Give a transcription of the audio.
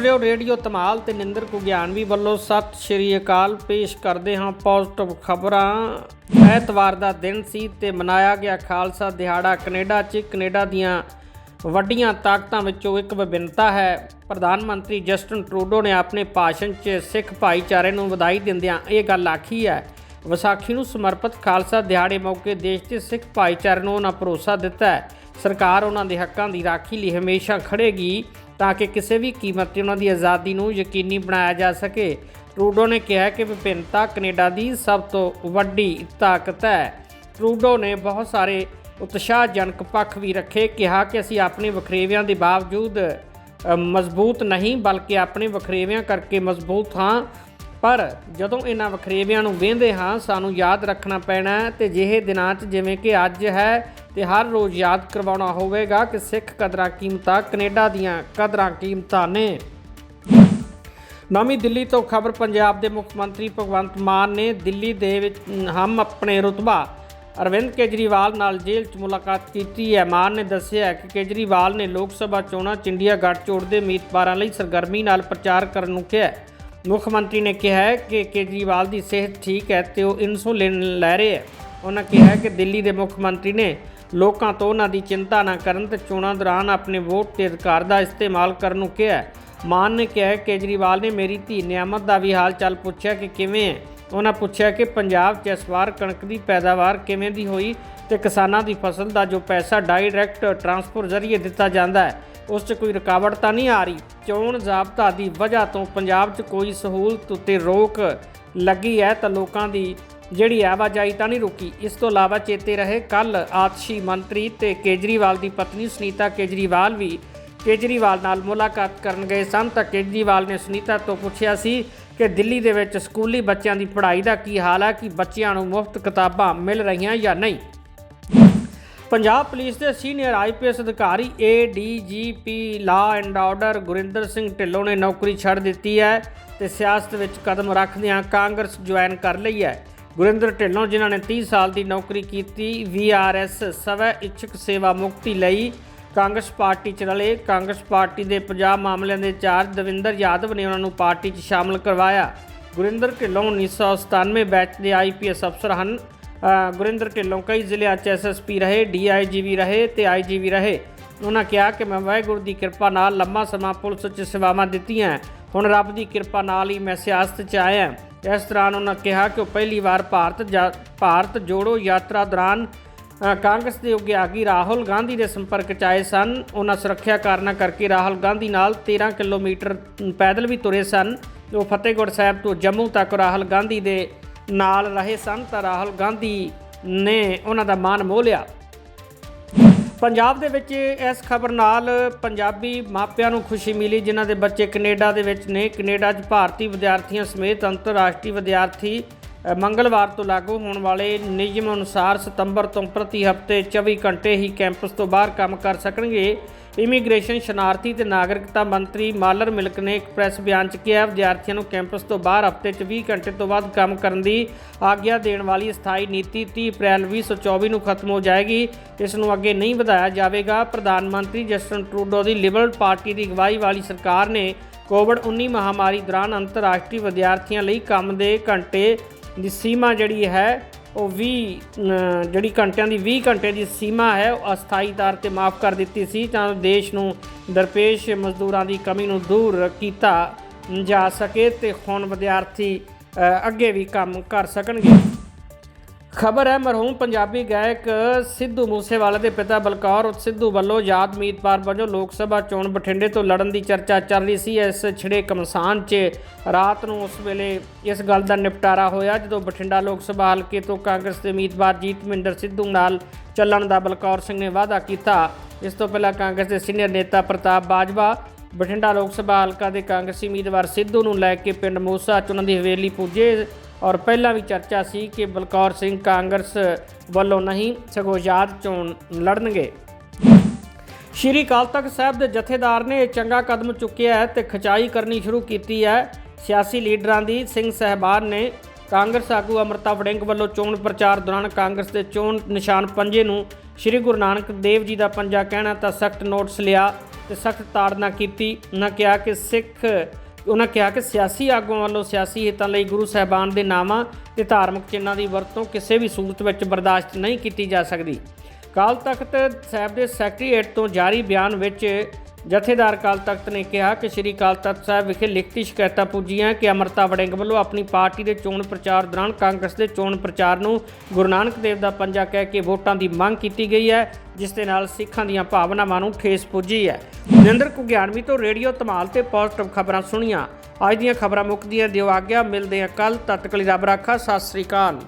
ਸੁਣ ਰਹੇ ਹੋ ਰੇਡੀਓ ਧਮਾਲ ਤੇ ਨਿੰਦਰ ਕੁਗਿਆਨਵੀ ਵੱਲੋਂ ਸਤਿ ਸ਼੍ਰੀ ਅਕਾਲ। ਪੇਸ਼ ਕਰਦੇ ਹਾਂ ਪੋਜ਼ਿਟਿਵ ਖਬਰਾਂ। ਐਤਵਾਰ ਦਾ ਦਿਨ ਸੀ ਤੇ ਮਨਾਇਆ ਗਿਆ ਖਾਲਸਾ ਦਿਹਾੜਾ ਕੈਨੇਡਾ 'ਚ। ਕੈਨੇਡਾ ਦੀਆਂ ਵੱਡੀਆਂ ਤਾਕਤਾਂ ਵਿੱਚੋਂ ਇੱਕ ਵਿਭਿੰਨਤਾ ਹੈ। ਪ੍ਰਧਾਨ ਮੰਤਰੀ ਜਸਟਨ ਟਰੂਡੋ ਨੇ ਆਪਣੇ ਭਾਸ਼ਣ 'ਚ ਸਿੱਖ ਭਾਈਚਾਰੇ ਨੂੰ ਵਧਾਈ ਦਿੰਦਿਆਂ ਇਹ ਗੱਲ ਆਖੀ ਹੈ। ਵਿਸਾਖੀ ਨੂੰ ਸਮਰਪਿਤ ਖਾਲਸਾ ਦਿਹਾੜੇ ਮੌਕੇ ਦੇਸ਼ ਦੇ ਸਿੱਖ ਭਾਈਚਾਰੇ ਨੂੰ ਉਹਨਾਂ ਭਰੋਸਾ ਦਿੱਤਾ ਹੈ। ਸਰਕਾਰ ਉਹਨਾਂ ਦੇ ਹੱਕਾਂ ਦੀ ਰਾਖੀ ਲਈ ਹਮੇਸ਼ਾ ਖੜੇਗੀ ਤਾਂ ਕਿ ਕਿਸੇ ਵੀ ਕੀਮਤ ਤੇ ਉਹਨਾਂ ਦੀ ਆਜ਼ਾਦੀ ਨੂੰ ਯਕੀਨੀ ਬਣਾਇਆ ਜਾ ਸਕੇ। ਟਰੂਡੋ ਨੇ ਕਿਹਾ ਕਿ ਵਿਭਿੰਨਤਾ ਕੈਨੇਡਾ ਦੀ ਸਭ ਤੋਂ ਵੱਡੀ ਤਾਕਤ ਹੈ। ਟਰੂਡੋ ਨੇ ਬਹੁਤ ਸਾਰੇ ਉਤਸ਼ਾਹਜਨਕ ਪੱਖ ਵੀ ਰੱਖੇ, ਕਿਹਾ ਕਿ ਅਸੀਂ ਆਪਣੇ ਵਖਰੇਵਿਆਂ ਦੇ ਬਾਵਜੂਦ ਮਜ਼ਬੂਤ ਨਹੀਂ, ਬਲਕਿ ਆਪਣੇ ਵਖਰੇਵਿਆਂ ਕਰਕੇ ਮਜ਼ਬੂਤ ਹਾਂ। ਪਰ ਜਦੋਂ ਇਹਨਾਂ ਵਖਰੇਵਿਆਂ ਨੂੰ ਵੇਂਦੇ ਹਾਂ, ਸਾਨੂੰ ਯਾਦ ਰੱਖਣਾ ਪੈਣਾ ਹੈ ਤੇ ਜਿਹੇ ਦਿਨਾਂ 'ਚ ਜਿਵੇਂ ਕਿ ਅੱਜ ਹੈ ਤੇ ਹਰ ਰੋਜ਼ ਯਾਦ ਕਰਵਾਉਣਾ ਹੋਵੇਗਾ ਕਿ ਸਿੱਖ ਕਦਰਾਂ ਕੀਮਤਾਂ, ਕੈਨੇਡਾ ਦੀਆਂ ਕਦਰਾਂ ਕੀਮਤਾਂ ਨੇ। ਨਵੀਂ ਦਿੱਲੀ ਤੋਂ ਖਬਰ, ਪੰਜਾਬ ਦੇ ਮੁੱਖ ਮੰਤਰੀ ਭਗਵੰਤ ਮਾਨ ਨੇ ਦਿੱਲੀ ਦੇ ਵਿੱਚ ਹਮ ਆਪਣੇ ਰੁਤਬਾ ਅਰਵਿੰਦ ਕੇਜਰੀਵਾਲ ਨਾਲ ਜੇਲ੍ਹ 'ਚ ਮੁਲਾਕਾਤ ਕੀਤੀ ਹੈ। ਮਾਨ ਨੇ ਦੱਸਿਆ ਕਿ ਕੇਜਰੀਵਾਲ ਨੇ ਲੋਕ ਸਭਾ ਚੋਣਾਂ 'ਚ ਇੰਡੀਆ ਗੱਠਜੋੜ ਦੇ ਉਮੀਦਵਾਰਾਂ ਲਈ ਸਰਗਰਮੀ ਨਾਲ ਪ੍ਰਚਾਰ ਕਰਨ ਨੂੰ ਕਿਹਾ ਮੁੱਖ ਮੰਤਰੀ ਨੇ ਕਿਹਾ ਹੈ ਕਿ ਕੇਜਰੀਵਾਲ ਦੀ ਸਿਹਤ ਠੀਕ ਹੈ ਤੇ ਉਹ ਇਨਸੂਲਿਨ ਲੈ ਰਹੇ ਹੈ। ਉਹਨਾਂ ਕਿਹਾ ਕਿ ਦਿੱਲੀ ਦੇ ਮੁੱਖ ਮੰਤਰੀ ਨੇ ਲੋਕਾਂ ਤੋਂ ਉਹਨਾਂ ਦੀ ਚਿੰਤਾ ਨਾ ਕਰਨ ਤੇ ਚੋਣਾਂ ਦੌਰਾਨ ਆਪਣੇ ਵੋਟ ਤੇ ਅਧਿਕਾਰ ਦਾ ਇਸਤੇਮਾਲ ਕਰਨ ਨੂੰ ਕਿਹਾ ਮਾਨ ਨੇ ਕਿਹਾ ਕੇਜਰੀਵਾਲ ਨੇ ਮੇਰੀ ਧੀ ਨਿਆਮਤ ਦਾ ਵੀ ਹਾਲ ਚਾਲ ਪੁੱਛਿਆ ਕਿ ਕਿਵੇਂ ਹੈ। ਉਹਨਾਂ ਪੁੱਛਿਆ ਕਿ ਪੰਜਾਬ 'ਚ ਇਸ ਵਾਰ ਕਣਕ ਦੀ ਪੈਦਾਵਾਰ ਕਿਵੇਂ ਦੀ ਹੋਈ ਤੇ ਕਿਸਾਨਾਂ ਦੀ ਫਸਲ ਦਾ ਜੋ ਪੈਸਾ ਡਾਇਰੈਕਟ ਟਰਾਂਸਫਰ ਜ਼ਰੀਏ ਦਿੱਤਾ ਜਾਂਦਾ ਹੈ, ਉਸ 'ਚ ਕੋਈ ਰੁਕਾਵਟ ਤਾਂ ਨਹੀਂ ਆ ਰਹੀ। ਚੋਣ ਜ਼ਾਬਤਾ ਦੀ ਵਜ੍ਹਾ ਤੋਂ ਪੰਜਾਬ 'ਚ ਕੋਈ ਸਹੂਲਤ ਉੱਤੇ ਰੋਕ ਲੱਗੀ ਹੈ ਤਾਂ ਲੋਕਾਂ ਦੀ ਜਿਹੜੀ ਆਵਾਜਾਈ ਤਾਂ ਨਹੀਂ ਰੁਕੀ। ਇਸ ਤੋਂ ਇਲਾਵਾ ਚੇਤੇ ਰਹੇ ਕੱਲ ਆਤਸ਼ੀ ਮੰਤਰੀ ਤੇ ਕੇਜਰੀਵਾਲ ਦੀ ਪਤਨੀ ਸੁਨੀਤਾ ਕੇਜਰੀਵਾਲ ਵੀ ਕੇਜਰੀਵਾਲ ਨਾਲ ਮੁਲਾਕਾਤ ਕਰਨ ਗਏ ਸਨ ਤਾਂ ਕੇਜਰੀਵਾਲ ਨੇ ਸੁਨੀਤਾ ਤੋਂ ਪੁੱਛਿਆ ਸੀ ਕਿ ਦਿੱਲੀ ਦੇ ਵਿੱਚ ਸਕੂਲੀ ਬੱਚਿਆਂ ਦੀ ਪੜ੍ਹਾਈ ਦਾ ਕੀ ਹਾਲ ਹੈ, ਕਿ ਬੱਚਿਆਂ ਨੂੰ ਮੁਫਤ ਕਿਤਾਬਾਂ ਮਿਲ ਰਹੀਆਂ ਜਾਂ ਨਹੀਂ। ਪੰਜਾਬ ਪੁਲਿਸ ਦੇ ਸੀਨੀਅਰ ਆਈਪੀਐਸ ਅਧਿਕਾਰੀ ADGP law and order Gurinder Singh Dhillon ਨੇ ਨੌਕਰੀ ਛੱਡ ਦਿੱਤੀ ਹੈ ਤੇ ਸਿਆਸਤ ਵਿੱਚ ਕਦਮ ਰੱਖਦਿਆਂ ਕਾਂਗਰਸ ਜੁਆਇਨ ਕਰ ਲਈ ਹੈ। ਗੁਰਿੰਦਰ ਢਿੱਲੋਂ, ਜਿਨ੍ਹਾਂ ਨੇ 30 ਸਾਲ ਦੀ ਨੌਕਰੀ ਕੀਤੀ ਵੀਆਰਐਸ ਸਵੈ ਇੱਛਕ ਸੇਵਾ ਮੁਕਤੀ ਲਈ ਕਾਂਗਰਸ ਪਾਰਟੀ ਚ ਰਲੇ। ਕਾਂਗਰਸ ਪਾਰਟੀ ਦੇ ਪੰਜਾਬ ਮਾਮਲਿਆਂ ਦੇ ਇੰਚਾਰਜ ਦਵਿੰਦਰ ਯਾਦਵ ਨੇ ਉਹਨਾਂ ਨੂੰ ਪਾਰਟੀ 'ਚ ਸ਼ਾਮਲ ਕਰਵਾਇਆ। ਗੁਰਿੰਦਰ ਢਿੱਲੋਂ 1997 ਬੈਚ ਦੇ ਆਈਪੀਐਸ ਅਫਸਰ ਹਨ। ਗੁਰਿੰਦਰ ਢਿੱਲੋਂ ਕਈ ਜ਼ਿਲ੍ਹਿਆਂ 'ਚ ਐਸਐਸਪੀ ਰਹੇ ਡੀਆਈਜੀ ਵੀ ਰਹੇ ਤੇ ਆਈਜੀ ਵੀ ਰਹੇ। ਉਹਨਾਂ ਕਿਹਾ ਕਿ ਮੈਂ ਵਾਹਿਗੁਰੂ ਦੀ ਕਿਰਪਾ ਨਾਲ ਲੰਮਾ ਸਮਾਂ ਪੁਲਿਸ 'ਚ ਸੇਵਾਵਾਂ ਦਿੱਤੀਆਂ। ਹੁਣ ਰੱਬ ਦੀ ਕਿਰਪਾ ਨਾਲ ਹੀ ਮੈਂ ਸਿਆਸਤ 'ਚ ਆਇਆ। ਇਸ ਦੌਰਾਨ ਉਹਨਾਂ ਕਿਹਾ ਕਿ ਉਹ ਪਹਿਲੀ ਵਾਰ ਭਾਰਤ ਜਾ- ਭਾਰਤ ਜੋੜੋ ਯਾਤਰਾ ਦੌਰਾਨ ਕਾਂਗਰਸ ਦੇ ਉਗਿਆਗੀ ਰਾਹੁਲ ਗਾਂਧੀ ਦੇ ਸੰਪਰਕ 'ਚ ਆਏ ਸਨ। ਉਹਨਾਂ ਸੁਰੱਖਿਆ ਕਾਰਨਾਂ ਕਰਕੇ ਰਾਹੁਲ ਗਾਂਧੀ ਨਾਲ 13 ਕਿਲੋਮੀਟਰ ਪੈਦਲ ਵੀ ਤੁਰੇ ਸਨ। ਉਹ ਫਤਿਹਗੜ੍ਹ ਸਾਹਿਬ ਤੋਂ ਜੰਮੂ ਤੱਕ ਰਾਹੁਲ ਗਾਂਧੀ ਦੇ ਨਾਲ ਰਹੇ ਸਨ ਤਾਂ ਰਾਹੁਲ ਗਾਂਧੀ ਨੇ ਉਹਨਾਂ ਦਾ ਮਾਨ ਮੋਹ ਲਿਆ। ਪੰਜਾਬ ਦੇ ਵਿੱਚ ਇਸ ਖਬਰ ਨਾਲ ਪੰਜਾਬੀ ਮਾਪਿਆਂ ਨੂੰ ਖੁਸ਼ੀ ਮਿਲੀ, ਜਿਨ੍ਹਾਂ ਦੇ ਬੱਚੇ ਕੈਨੇਡਾ ਦੇ ਵਿੱਚ ਨੇ। ਕੈਨੇਡਾ 'ਚ ਭਾਰਤੀ ਵਿਦਿਆਰਥੀਆਂ ਸਮੇਤ ਅੰਤਰਰਾਸ਼ਟਰੀ ਵਿਦਿਆਰਥੀ ਮੰਗਲਵਾਰ ਤੋਂ ਲਾਗੂ ਹੋਣ ਵਾਲੇ ਨਿਯਮ ਅਨੁਸਾਰ ਸਤੰਬਰ ਤੋਂ ਪ੍ਰਤੀ ਹਫ਼ਤੇ 24 ਘੰਟੇ ਹੀ ਕੈਂਪਸ ਤੋਂ ਬਾਹਰ ਕੰਮ ਕਰ ਸਕਣਗੇ। ਇਮੀਗ੍ਰੇਸ਼ਨ ਸ਼ਰਨਾਰਥੀ ਤੇ ਨਾਗਰਿਕਤਾ ਮੰਤਰੀ ਮਾਲਰ ਮਿਲਕ ਨੇ ਇੱਕ ਪ੍ਰੈਸ ਬਿਆਨ 'ਚ ਕਿਹਾ, ਵਿਦਿਆਰਥੀਆਂ ਨੂੰ ਕੈਂਪਸ ਤੋਂ ਬਾਹਰ ਹਫ਼ਤੇ 'ਚ 20 ਘੰਟੇ ਤੋਂ ਬਾਅਦ ਕੰਮ ਕਰਨ ਦੀ ਆਗਿਆ ਦੇਣ ਵਾਲੀ ਸਥਾਈ ਨੀਤੀ 30 ਅਪ੍ਰੈਲ 2024 ਨੂੰ ਖਤਮ ਹੋ ਜਾਏਗੀ। ਇਸ ਨੂੰ ਅੱਗੇ ਨਹੀਂ ਵਧਾਇਆ ਜਾਵੇਗਾ। ਪ੍ਰਧਾਨ ਮੰਤਰੀ ਜਸਟਨ ਟਰੂਡੋ ਦੀ ਲਿਬਰਲ ਪਾਰਟੀ ਦੀ ਅਗਵਾਈ ਵਾਲੀ ਸਰਕਾਰ ਨੇ ਕੋਵਿਡ-19 ਮਹਾਮਾਰੀ ਦੌਰਾਨ ਅੰਤਰਰਾਸ਼ਟਰੀ ਵਿਦਿਆਰਥੀਆਂ ਲਈ ਕੰਮ ਦੇ ਘੰਟੇ ਦੀ ਸੀਮਾ ਜਿਹੜੀ ਹੈ, ਉਹ 20 ਜਿਹੜੀ ਘੰਟਿਆਂ ਦੀ 20 ਘੰਟੇ ਦੀ ਸੀਮਾ ਹੈ, ਉਹ ਅਸਥਾਈ ਤੌਰ ਤੇ ਮਾਫ ਕਰ ਦਿੱਤੀ ਸੀ ਤਾਂ ਦੇਸ਼ ਨੂੰ ਦਰਪੇਸ਼ ਮਜ਼ਦੂਰਾਂ ਦੀ ਕਮੀ ਨੂੰ ਦੂਰ ਕੀਤਾ ਜਾ ਸਕੇ ਤੇ ਹੁਣ ਵਿਦਿਆਰਥੀ ਅੱਗੇ ਵੀ ਕੰਮ ਕਰ ਸਕਣਗੇ। ਖਬਰ ਹੈ, ਮਰਹੂਮ ਪੰਜਾਬੀ ਗਾਇਕ ਸਿੱਧੂ ਮੂਸੇਵਾਲੇ ਦੇ ਪਿਤਾ ਬਲਕੌਰ ਸਿੱਧੂ ਵੱਲੋਂ ਯਾਦ ਉਮੀਦਵਾਰ ਵਜੋਂ ਲੋਕ ਸਭਾ ਚੋਣ ਬਠਿੰਡੇ ਤੋਂ ਲੜਨ ਦੀ ਚਰਚਾ ਚੱਲ ਰਹੀ ਸੀ। ਇਸ ਛਿੜੇ ਕਮਸਾਨ 'ਚ ਰਾਤ ਨੂੰ ਉਸ ਵੇਲੇ ਇਸ ਗੱਲ ਦਾ ਨਿਪਟਾਰਾ ਹੋਇਆ, ਜਦੋਂ ਬਠਿੰਡਾ ਲੋਕ ਸਭਾ ਹਲਕੇ ਤੋਂ ਕਾਂਗਰਸ ਦੇ ਉਮੀਦਵਾਰ ਜੀਤਮਿੰਦਰ ਸਿੱਧੂ ਨਾਲ ਚੱਲਣ ਦਾ ਬਲਕੌਰ ਸਿੰਘ ਨੇ ਵਾਅਦਾ ਕੀਤਾ। ਇਸ ਤੋਂ ਪਹਿਲਾਂ ਕਾਂਗਰਸ ਦੇ ਸੀਨੀਅਰ ਨੇਤਾ ਪ੍ਰਤਾਪ ਬਾਜਵਾ, ਬਠਿੰਡਾ ਲੋਕ ਸਭਾ ਹਲਕਾ ਦੇ ਕਾਂਗਰਸੀ ਉਮੀਦਵਾਰ ਸਿੱਧੂ ਨੂੰ ਲੈ ਕੇ ਪਿੰਡ ਮੂਸਾ 'ਚ ਉਹਨਾਂ ਦੀ ਹਵੇਲੀ ਪੁੱਜੇ। ਔਰ ਪਹਿਲਾਂ ਵੀ ਚਰਚਾ ਸੀ ਕਿ ਬਲਕੌਰ ਸਿੰਘ ਕਾਂਗਰਸ ਵੱਲੋਂ ਨਹੀਂ ਸਗੋਂ ਯਾਦ ਚੋਣ ਲੜਨਗੇ। ਸ਼੍ਰੀ ਅਕਾਲ ਤਖਤ ਸਾਹਿਬ ਦੇ ਜਥੇਦਾਰ ਨੇ ਇਹ ਚੰਗਾ ਕਦਮ ਚੁੱਕਿਆ ਹੈ ਤੇ ਖਚਾਈ ਕਰਨੀ ਸ਼ੁਰੂ ਕੀਤੀ ਹੈ। ਸਿਆਸੀ ਲੀਡਰਾਂ ਦੀ ਸਿੰਘ ਸਹਿਬਾਨ ਨੇ ਕਾਂਗਰਸ ਆਗੂ ਅਮਰਤਾ ਵੜਿੰਗ ਵੱਲੋਂ ਚੋਣ ਪ੍ਰਚਾਰ ਦੌਰਾਨ ਕਾਂਗਰਸ ਦੇ ਚੋਣ ਨਿਸ਼ਾਨ ਪੰਜੇ ਨੂੰ ਸ਼੍ਰੀ ਗੁਰੂ ਨਾਨਕ ਦੇਵ ਜੀ ਦਾ ਪੰਜਾ ਕਹਿਣਾ ਤਾਂ ਸਖਤ ਨੋਟਿਸ ਲਿਆ ਤੇ ਸਖਤ ਤਾੜਨਾ ਕੀਤੀ। ਉਹਨਾਂ ਕਿਹਾ ਕਿ ਸਿੱਖ ਉਹਨਾਂ ਕਿਹਾ ਕਿ ਸਿਆਸੀ ਆਗੂਆਂ ਵੱਲੋਂ ਸਿਆਸੀ ਹਿੱਤਾਂ ਲਈ ਗੁਰੂ ਸਾਹਿਬਾਨ ਦੇ ਨਾਵਾਂ ਤੇ ਧਾਰਮਿਕ ਚਿੰਨ੍ਹਾਂ ਦੀ ਵਰਤੋਂ ਕਿਸੇ ਵੀ ਸੂਰਤ ਵਿੱਚ ਬਰਦਾਸ਼ਤ ਨਹੀਂ ਕੀਤੀ ਜਾ ਸਕਦੀ। ਕਾਲ ਤਖਤ ਸਾਹਿਬ ਦੇ ਸੈਕਟਰੀਏਟ ਤੋਂ ਜਾਰੀ ਬਿਆਨ ਵਿੱਚ ਜਥੇਦਾਰ ਕਾਲ ਤਖਤ ਨੇ ਕਿਹਾ ਕਿ ਸ੍ਰੀ ਕਾਲ ਤਖਤ ਸਾਹਿਬ ਵਿਖੇ ਲਿਖਤੀ ਸ਼ਿਕਾਇਤਾਂ ਪੁੱਜੀਆਂ ਕਿ ਅਮਰਤਾ ਵੜਿੰਗ ਵੱਲੋਂ ਆਪਣੀ ਪਾਰਟੀ ਦੇ ਚੋਣ ਪ੍ਰਚਾਰ ਦੌਰਾਨ ਕਾਂਗਰਸ ਦੇ ਚੋਣ ਪ੍ਰਚਾਰ ਨੂੰ ਗੁਰੂ ਨਾਨਕ ਦੇਵ ਦਾ ਪੰਜਾ ਕਹਿ ਕੇ ਵੋਟਾਂ ਦੀ ਮੰਗ ਕੀਤੀ ਗਈ ਹੈ, ਜਿਸ ਦੇ ਨਾਲ ਸਿੱਖਾਂ ਦੀਆਂ ਭਾਵਨਾਵਾਂ ਨੂੰ ਠੇਸ ਪੁੱਜੀ ਹੈ। ਨਿੰਦਰ ਕੁਗਿਆਨਵੀ ਤੋਂ ਰੇਡੀਓ ਧਮਾਲ ਤੇ ਪੋਜ਼ਿਟਿਵ ਖਬਰਾਂ ਸੁਣੀਆਂ। ਅੱਜ ਦੀਆਂ ਖਬਰਾਂ ਮੁੱਕਦੀਆਂ ਦਿਓ ਆਗਿਆ, ਮਿਲਦੇ ਆ ਕੱਲ ਤਤਕਲੀ ਰੱਬ ਰਾਖਾ, ਸਤਿ ਸ੍ਰੀ ਅਕਾਲ।